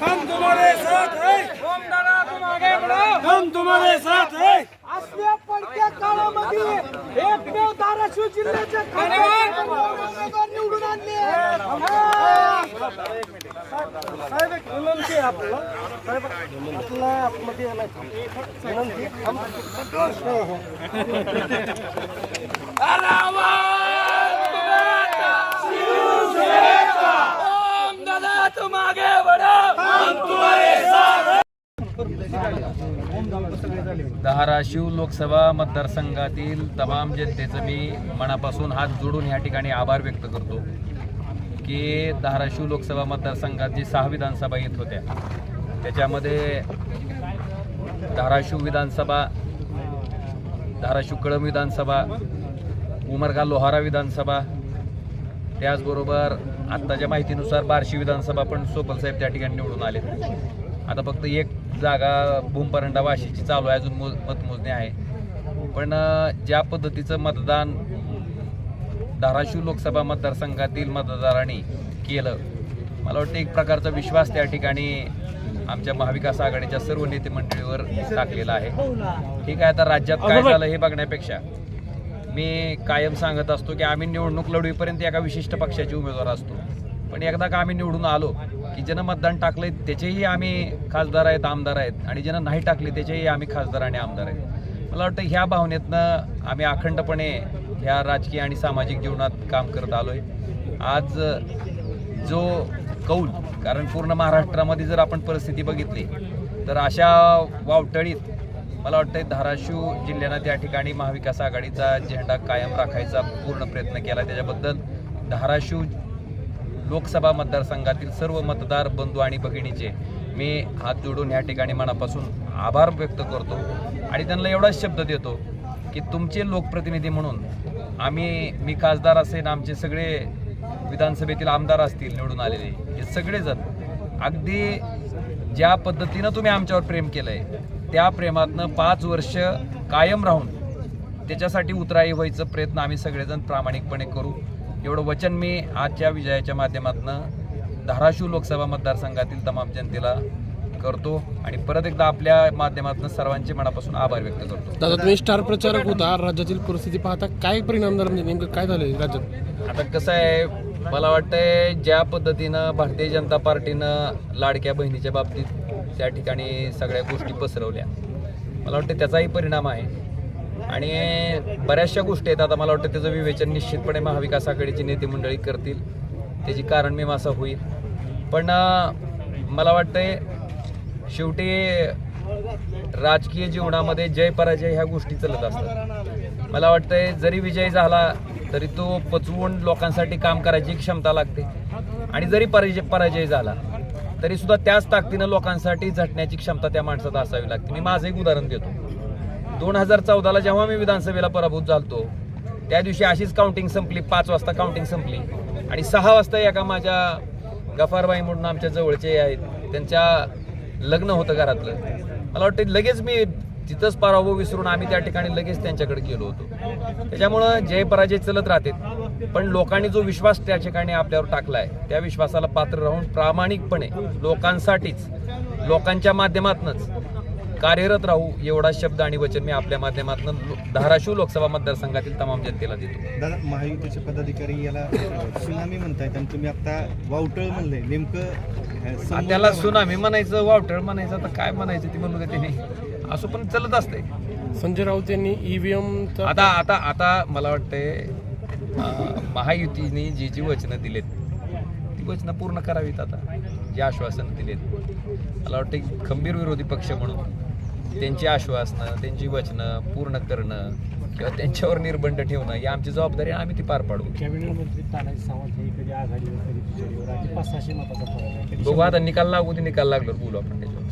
हम तुम्हारे साथ हैं हम तुम्हारे साथ हैं असल्या पडक्या काळामध्ये एकमेव धाराशिव जिल्ह्याचे उमेदवार निवडून आणले साहेब एक विनंती आहे आपल्याला साहेब आपला आतमध्ये यायला विनंती हम- हो, हो. धाराशिव लोकसभा मतदारसंघातील तमाम जनतेचं मी मनापासून हात जोडून ह्या ठिकाणी आभार व्यक्त करतो की धाराशिव लोकसभा मतदारसंघात जी सहा विधानसभा येत होत्या त्याच्यामध्ये धाराशिव विधानसभा धाराशिव कळम विधानसभा उमरगा लोहारा विधानसभा त्याचबरोबर आत्ताच्या माहितीनुसार बार्शी विधानसभा पण सोपलसाहेब त्या ठिकाणी निवडून आले आता फक्त एक जागा भूमपरंडा वाशीची चालू आहे अजून मतमोजणी आहे. पण ज्या पद्धतीचं मतदान धाराशिव लोकसभा मतदारसंघातील मतदारांनी केलं मला वाटतं एक प्रकारचा विश्वास त्या ठिकाणी आमच्या महाविकास आघाडीच्या सर्व नेते मंडळीवर टाकलेला आहे. ठीक आहे आता राज्यात काय झालं हे बघण्यापेक्षा मी कायम सांगत असतो की आम्ही निवडणूक लढवीपर्यंत एका विशिष्ट पक्षाचे उमेदवार असतो. पण एकदा का आम्ही निवडून आलो की ज्यानं मतदान टाकलंय त्याचेही आम्ही खासदार आहेत आमदार आहेत. आणि ज्यानं नाही टाकले त्याचेही आम्ही खासदार आणि आमदार आहेत. मला वाटतं ह्या भावनेतनं आम्ही अखंडपणे ह्या राजकीय आणि सामाजिक जीवनात काम करत आलोय. आज जो कौल कारण पूर्ण महाराष्ट्रामध्ये जर आपण परिस्थिती बघितली तर अशा वावटळीत मला वाटतं धाराशिव जिल्ह्यानं त्या ठिकाणी महाविकास आघाडीचा झेंडा कायम राखायचा पूर्ण प्रयत्न केला. त्याच्याबद्दल धाराशिव लोकसभा मतदारसंघातील सर्व मतदार बंधू आणि भगिनीचे मी हात जोडून या ठिकाणी मनापासून आभार व्यक्त करतो आणि त्यांना एवढाच शब्द देतो की तुमचे लोकप्रतिनिधी म्हणून आम्ही मी खासदार असेन आमचे सगळे विधानसभेतील आमदार असतील निवडून आलेले हे सगळेजण अगदी ज्या पद्धतीनं तुम्ही आमच्यावर प्रेम केलं आहे त्या प्रेमातनं पाच वर्ष कायम राहून त्याच्यासाठी उतराई व्हायचं प्रयत्न आम्ही सगळेजण प्रामाणिकपणे करू. एवढं वचन मी आजच्या विजयाच्या माध्यमातून धाराशिव लोकसभा मतदारसंघातील तमाम जनतेला करतो आणि परत एकदा आपल्या माध्यमातून सर्वांचे मनापासून आभार व्यक्त करतो. दादा तुम्ही स्टार प्रचारक होता राज्यातील परिस्थिती पाहता काय परिणाम झाला? म्हणजे नेमकं काय झालं राज्यात? आता कसं आहे मला वाटतंय ज्या पद्धतीनं भारतीय जनता पार्टीनं लाडक्या बहिणीच्या बाबतीत त्या ठिकाणी सगळ्या गोष्टी पसरवल्या. मला वाटतं त्याचाही परिणाम आहे. आणि बऱ्याचशा गोष्टी आहेत. आता मला वाटतं त्याचं विवेचन निश्चितपणे महाविकास आघाडीची नेते मंडळी करतील. त्याची कारण मी मासा होईल. पण मला वाटतंय शेवटी राजकीय जीवनामध्ये जय पराजय ह्या गोष्टी चालत असतात. मला वाटतंय जरी विजय झाला तरी तो पचवून लोकांसाठी काम करायची क्षमता लागते. आणि जरी पराजय पराजय झाला तरी सुद्धा त्याच ताकदीनं लोकांसाठी झटण्याची क्षमता त्या माणसात असावी लागते. मी माझं एक उदाहरण देतो. दोन हजार चौदाला जेव्हा मी विधानसभेला पराभूत झालतो त्या दिवशी अशीच काउंटिंग संपली पाच वाजता काउंटिंग संपली. आणि सहा वाजता एका माझ्या गफारबाई म्हणून आमच्या जवळचे आहेत त्यांच्या लग्न होतं घरातलं. मला वाटतं लगेच मी तिथंच पराभव विसरून आम्ही त्या ठिकाणी लगेच त्यांच्याकडे गेलो होतो. त्याच्यामुळं जय पराजय चलत राहते. पण लोकांनी जो विश्वास त्या ठिकाणी आपल्यावर टाकला आहे त्या विश्वासाला पात्र राहून प्रामाणिकपणे लोकांसाठीच लोकांच्या माध्यमातूनच कार्यरत राहू एवढा शब्द आणि वचन मी आपल्या माध्यमातून धाराशिव लोकसभा मतदारसंघातील तमाम जनतेला देतो. दादा महायुतीचे पदाधिकारी याला सुनामी म्हणतायत आणि तुम्ही आता वावटळ म्हणलंय नेमकं त्याला? सुनामी म्हणायचं वावटळ म्हणायचं आता काय म्हणायचं ती म्हणू का त्याने? असं पण चालत असते संजय राऊत यांनी ईव्हीएम आता आता आता मला वाटतंय महायुतीने जी जी वचनं दिलेत ती वचनं पूर्ण करावीत आता जी आश्वासनं दिलेत. मला वाटतं खंबीर विरोधी पक्ष म्हणून. त्यांची आश्वासनं त्यांची वचनं पूर्ण करणं किंवा त्यांच्यावर निर्बंध ठेवणं ही आमची जबाबदारी आहे, आम्ही ती पार पाडू. कॅबिनेट मंत्री तानाजी सावंत हे कधी आघाडीवर कधी दुसरीवर आणि पाच सहाशे मताचा फरक आहे कधी बघू आता निकाल लागू ते निकाल लागल्यावर बोलू आपण त्याच्यावर.